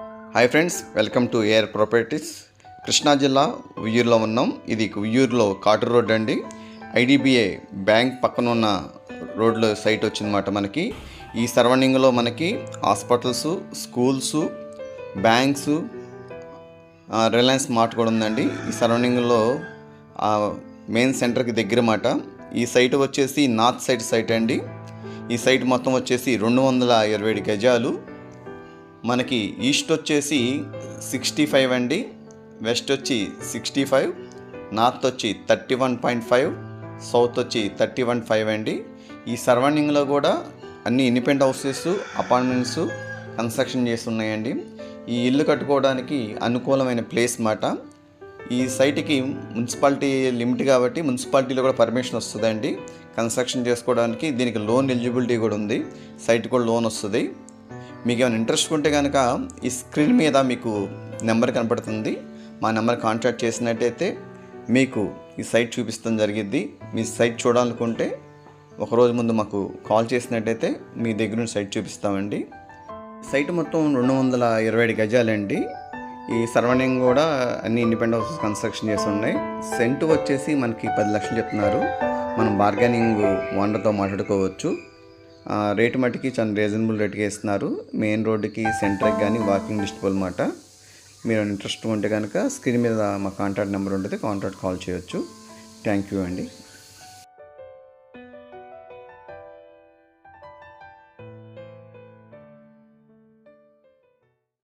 Hi friends welcome to AR properties Krishna జిల్లా ఉయ్యూరులో ఉన్నాం. ఇది ఉయ్యూరులో కాటు రోడ్ అండి. ఐడిబిఐ బ్యాంక్ పక్కన ఉన్న రోడ్లో సైట్ వచ్చిందన్నమాట మనకి. ఈ సరౌండింగ్లో మనకి hospitals schools banks Reliance mart కూడా ఉందండి. ఈ సరౌండింగ్లో మెయిన్ సెంటర్కి దగ్గర మాట ఈ సైట్ వచ్చేసి నార్త్ సైడ్ సైట్ అండి. ఈ సైట్ మొత్తం వచ్చేసి రెండు వందల ఇరవై ఏడు గజాలు. మనకి ఈస్ట్ వచ్చేసి సిక్స్టీ ఫైవ్ అండి వెస్ట్ వచ్చి సిక్స్టీ ఫైవ్ నార్త్ వచ్చి thirty one point five south వచ్చి థర్టీ వన్ ఫైవ్ అండి. ఈ సరౌండింగ్లో కూడా అన్ని ఇండిపెండెంట్ హౌసెస్ అపార్ట్మెంట్స్ కన్స్ట్రక్షన్ చేసి ఉన్నాయండి ఈ ఇల్లు కట్టుకోవడానికి అనుకూలమైన ప్లేస్ మాట. ఈ సైట్కి మున్సిపాలిటీ లిమిట్ కాబట్టి మున్సిపాలిటీలో కూడా పర్మిషన్ వస్తుందండి. కన్స్ట్రక్షన్ చేసుకోవడానికి దీనికి లోన్ ఎలిజిబిలిటీ కూడా ఉంది. సైట్ కూడా లోన్ వస్తుంది. మీకు ఏమైనా ఇంట్రెస్ట్ ఉంటే కనుక ఈ స్క్రీన్ మీద మీకు నెంబర్ కనపడుతుంది. మా నెంబర్ కాంటాక్ట్ చేసినట్టయితే మీకు ఈ సైట్ చూపిస్తాం జరిగిద్ది. మీ సైట్ చూడాలనుకుంటే ఒకరోజు ముందు మాకు కాల్ చేసినట్టయితే మీ దగ్గర నుంచి సైట్ చూపిస్తామండి. సైట్ మొత్తం రెండు వందల ఇరవై ఏడు గజాలండి. ఈ సరౌండింగ్ కూడా అన్ని ఇండిపెండెంట్ హౌసెస్ కన్స్ట్రక్షన్ చేసి ఉన్నాయి సెంటు వచ్చేసి మనకి పది లక్షలు చెప్తున్నారు. మనం బార్గెనింగ్ ఓనర్తో మాట్లాడుకోవచ్చు. రేటు మట్టుకి చాలా రీజనబుల్ రేట్కి ఇస్తున్నారు. మెయిన్ రోడ్డుకి సెంటర్కి కానీ వాకింగ్ డిస్టబుల్ మాట మీరు ఇంట్రెస్ట్ ఉంటే కనుక స్క్రీన్ మీద మా కాంటాక్ట్ నెంబర్ ఉంటుంది కాంటాక్ట్ కాల్ చేయొచ్చు. థ్యాంక్ యూ అండి.